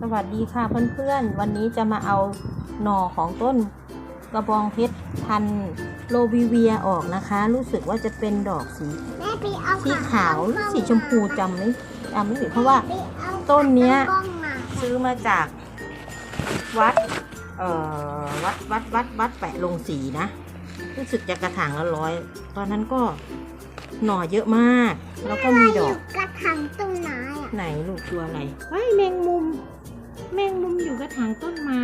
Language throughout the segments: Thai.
สวัสดีค่ะเพื่อนๆ วันนี้จะมาเอาหน่อของต้นกระบองเพชรพันธุ์โลบิเวียออกนะคะ รู้สึกว่าจะเป็นดอกสีแม่ไปเอาสีขาวหรือสีชมพูจำไม่จำไม่ผิดเพราะว่าไปเอาต้นเนี้ยกล้องมาซื้อมาจากวัดเอ่อวัดวัดวัดวัดแปะลงสีนะ รู้สึกจะกระถางละร้อย ตอนนั้นก็หน่อเยอะมาก แล้วก็มีดอกกระถางต้นไม้อะไหนลูกตัวอะไรเฮ้ยแมงมุม แมงมุมอยู่กระถางต้นไม้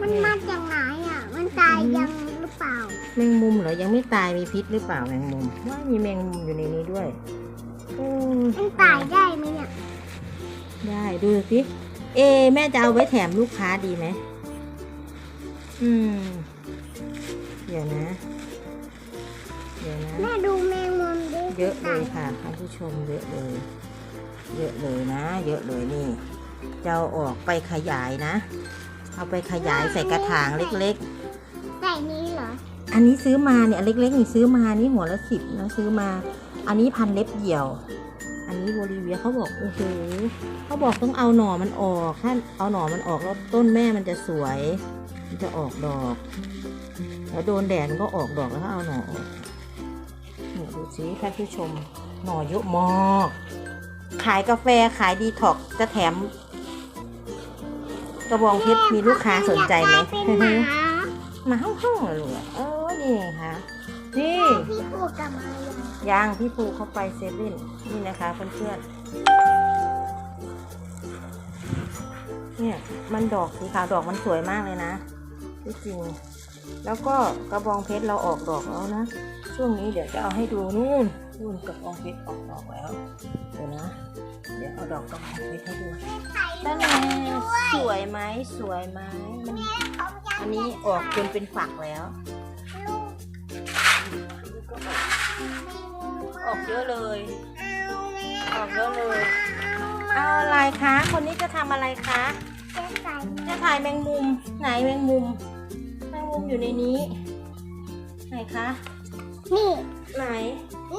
มันมาจากไหนอะ มันตายยังหรือเปล่า แมงมุมเหรอ ยังไม่ตายมีพิษหรือเปล่าแมงมุม ว่ามีแมงมุมอยู่ในนี้ด้วยเออมันตายได้ไหมเนี่ย ได้ดูสิ เอ แม่จะเอาไว้แถมลูกค้าดีไหม อืม เดี๋ยวนะ เดี๋ยวนะ แม่ดูแมงมุมดิเยอะเลยค่ะท่านผู้ชมเยอะเลย เยอะเลยนะ เยอะเลยนี่ จะเอาออกไปขยายนะ เอาไปขยายใส่กระถางเล็กๆใส่นี้เหรออันนี้ซื้อมาเนี่ยอันเล็กๆนี่ซื้อมานี่หัวละสิบนะซื้อมา อันนี้พันเล็บเหี่ยว อันนี้โบลิเวียเขาบอกโอ้โหเขาบอกต้องเอาหน่อมันออกถ้าเอาหน่อมันออกแล้วต้นแม่มันจะสวย มันจะออกดอก แล้วโดนแดดมันก็ออกดอกแล้วก็เอาหน่อออกนี่ดูสิท่านผู้ชมหน่อเยอะมาก ขายกาแฟขายดีท็อกซ์จะแถม กระบองเพชรมีลูกค้าสนใจไหมอยากด้เป็นหมามาห้องห้องๆเลยลูกอะเออนี่ไงค่ะนี่พี่พูดกับมายังยางพี่ปูเข้าไปเซเว่นนี่นะคะเพื่อนๆเนี่ยมันดอกสีขาวดอกมันสวยมากเลยนะที่จริง แล้วก็กระบองเพชรเราออกดอกแล้วนะช่วงนี้เดี๋ยวจะเอาให้ดูนู่นนู่นกระบองเพชรออกดอกแล้วเดี๋ยวนะ เดี๋ยวเอาดอกกระบองเพชรให้ดูไข่ตั้งสวยไหมสวยไหมมันเขายังอันนี้ออกจนเป็นฝักแล้วลูกก็ออกออกเยอะเลยเอาแม่ออกเยอะเลยเอาเอาอะไรคะ คนนี้จะทำอะไรคะจะใส่จะถ่ายแมงมุม ไหนแมงมุม แมงมุมอยู่ในนี้ ไหนคะ นี่ ไหน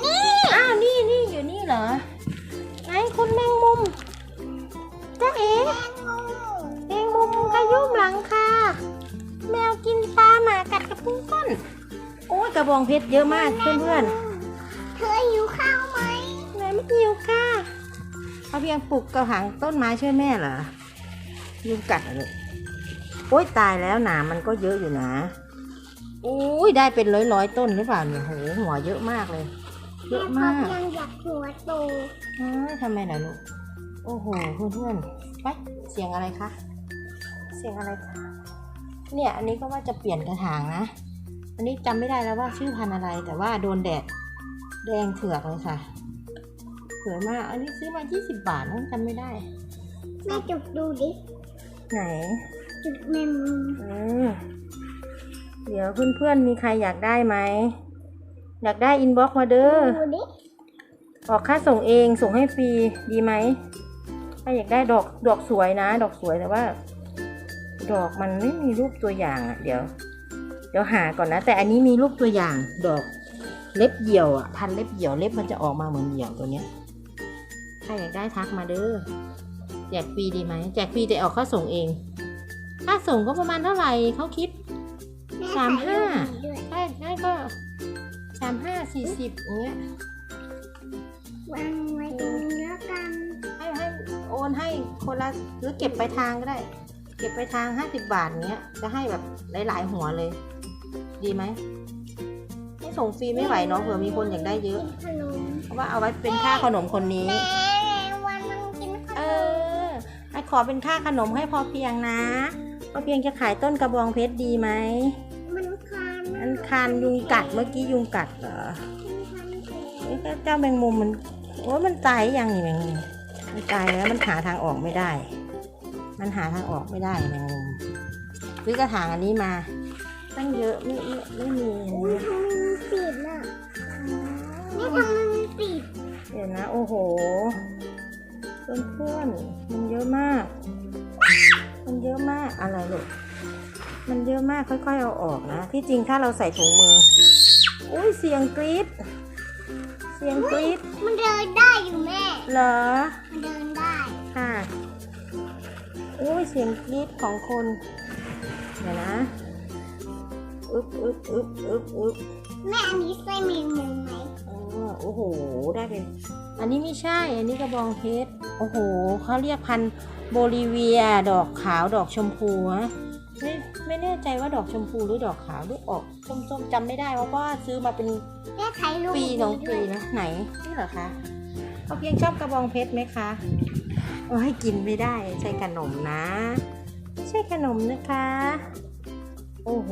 นี่ อ้าว นี่นี่อยู่นี่เหรอ ไหนคุณแมงมุมจ้าเอ๋แมงมุมแมงมุมขยุ่มหลังค่ะแมวกินปลาหมากัดกระพุ้งก้น โอ้ยกระบองเพชรเยอะมากเพื่อนๆเธอหิวข้าวไหมแม่ไม่หิวค่ะเอาเพียงปลูกกระถางต้นไม้ช่วยแม่เหรอยุงกัดเหรอลูกโอ๊ยตายแล้วหนามมันก็เยอะอยู่นะอุ้ยได้เป็นร้อยร้อยๆต้นหรือเปล่าเนี่ยโหหัวเยอะมากเลย เยอะมากแม่ยังอยากหัวโตเอ้ยทำไมล่ะลูก โอ้โหเพื่อนๆไปเสียงอะไรคะ เสียงอะไรคะ เนี่ยอันนี้ก็ว่าจะเปลี่ยนกระถางนะ อันนี้จำไม่ได้แล้วว่าชื่อพันธุ์อะไร แต่ว่าโดนแดดแดงเถือกเลยค่ะสวยมาก อันนี้ซื้อมา 20 บาทนะจำไม่ได้ แม่จุดดูดิ ไหน จุดแมงมุมเออเดี๋ยวเพื่อนๆมีใครอยากได้ไหม อยากได้อินบ็อกมาเด้อดูดิออกค่าส่งเองส่งให้ฟรีดีไหมถ้าอยากได้ดอกดอกสวยนะ ดอกสวยแต่ว่า ดอกมันไม่มีรูปตัวอย่างอะเดี๋ยว เดี๋ยวหาก่อนนะ แต่อันนี้มีรูปตัวอย่าง ดอกเล็บเหยี่ยวอะพันเล็บเหยี่ยวเล็บมันจะออกมาเหมือนเหยี่ยวตัวเนี้ยถ้าอยากได้ทักมาเด้อแจกฟรีดีไหมแจกฟรีแต่ออกค่าส่งเอง ค่าส่งก็ประมาณเท่าไหร่เขาคิดแม่สามห้าามห้าสี่สิบอย่างเงี้ยวางไว้ตรงนี้แล้วกันให้ให้โอนให้คนละหรือเก็บไปทางก็ได้ เก็บไปทางห้าสิบบาทเงี้ยจะให้แบบหลาย ๆ หัวเลย ดีไหมให้ส่งฟรีไม่ไหวเนาะเผื่อมีคนอยากได้เยอะ ขนมเพราะว่าเอาไว้เป็นค่าขนมคนนี้ แม่วันนึงกินขเอนมอไอขอเป็นค่าขนมให้พอเพียงนะพอเพียงจะขายต้นกระบองเพชรดีไหมมันคาน อันคานยุงกัดเมื่อกี้ยุงกัดเหรอเอ้ยเจ้าแมงมุมมันโอ้ยมันตายยังนี่แมงมุมมันตายแล้วมันหาทางออกไม่ได้ มันหาทางออกไม่ได้แมงมุมซื้อกระถางอันนี้มา ตั้งเยอะไม่ไม่ไม่มีอันอุ้ยนี้ทำไมมันปิดน่ะไม่ทำไมมันปิดเดี๋ยวนะ โอ้โหเพื่อนเพื่อนๆมันเยอะมาก มันเยอะมากอะไรลูก มันเยอะมากค่อยๆเอาออกนะ ที่จริงถ้าเราใส่ถุงมือ อุ้ยเสียงกรี๊ด เสียงกรี๊ด มันเดินได้อยู่แม่ เหรอ มันเดินได้ค่ะโอ้ยเสียงกรี๊ดของคน เดี๋ยวนะอึ๊บอึ๊บอึ๊บอึ๊บอึ๊บแม่อันนี้ใส่แมงมุมไหมอ๋อโอ้โห ได้เป็น อันนี้ไม่ใช่ อันนี้กระบองเพชร โอ้โห เขาเรียกพันธุ์โบลิเวีย ดอกขาว ดอกชมพูฮะ ไม่ไม่แน่ใจว่าดอกชมพูหรือดอกขาวหรือออกส้มๆจำไม่ได้เพราะว่าซื้อมาเป็นแม่ใช้ลูกปีสองด้ปีวยนะไหนนี่เหรอคะเอาเพียงชอบกระบองเพชรไหมคะโอ้ให้กินไม่ได้ใช่ขนมนะ ไม่ใช่ขนมนะคะ โอ้โห